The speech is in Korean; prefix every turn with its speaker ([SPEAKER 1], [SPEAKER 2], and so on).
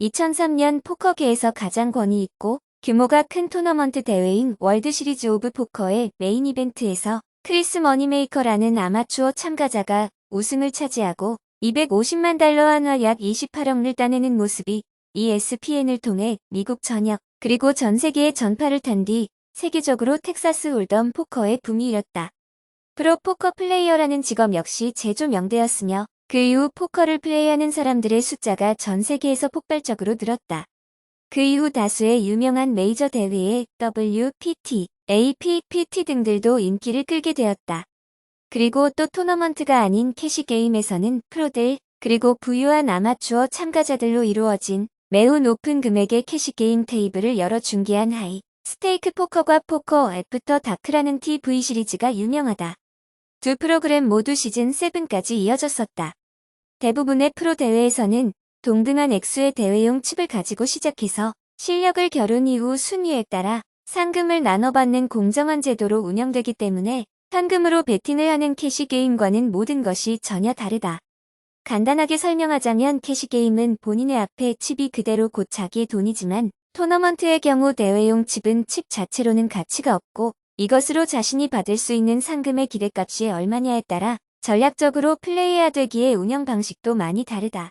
[SPEAKER 1] 2003년 포커계에서 가장 권위 있고 규모가 큰 토너먼트 대회인 월드 시리즈 오브 포커의 메인 이벤트에서 크리스 머니메이커라는 아마추어 참가자가 우승을 차지하고 250만 달러 한화 약 28억을 따내는 모습이 ESPN을 통해 미국 전역 그리고 전 세계에 전파를 탄 뒤 세계적으로 텍사스 홀덤 포커에 붐이 일었다. 프로 포커 플레이어라는 직업 역시 재조명되었으며 그 이후 포커를 플레이하는 사람들의 숫자가 전 세계에서 폭발적으로 늘었다. 그 이후 다수의 유명한 메이저 대회에 WPT, APPT 등들도 인기를 끌게 되었다. 그리고 또 토너먼트가 아닌 캐시 게임에서는 프로들, 그리고 부유한 아마추어 참가자들로 이루어진 매우 높은 금액의 캐시 게임 테이블을 열어 중계한 하이, 스테이크 포커과 포커 애프터 다크라는 TV 시리즈가 유명하다. 두 프로그램 모두 시즌 7까지 이어졌었다. 대부분의 프로 대회에서는 동등한 액수의 대회용 칩을 가지고 시작해서 실력을 겨룬 이후 순위에 따라 상금을 나눠받는 공정한 제도로 운영되기 때문에 현금으로 베팅을 하는 캐시게임과는 모든 것이 전혀 다르다. 간단하게 설명하자면 캐시게임은 본인의 앞에 칩이 그대로 곧 자기의 돈이지만 토너먼트의 경우 대회용 칩은 칩 자체로는 가치가 없고 이것으로 자신이 받을 수 있는 상금의 기대값이 얼마냐에 따라 전략적으로 플레이해야 되기에 운영 방식도 많이 다르다.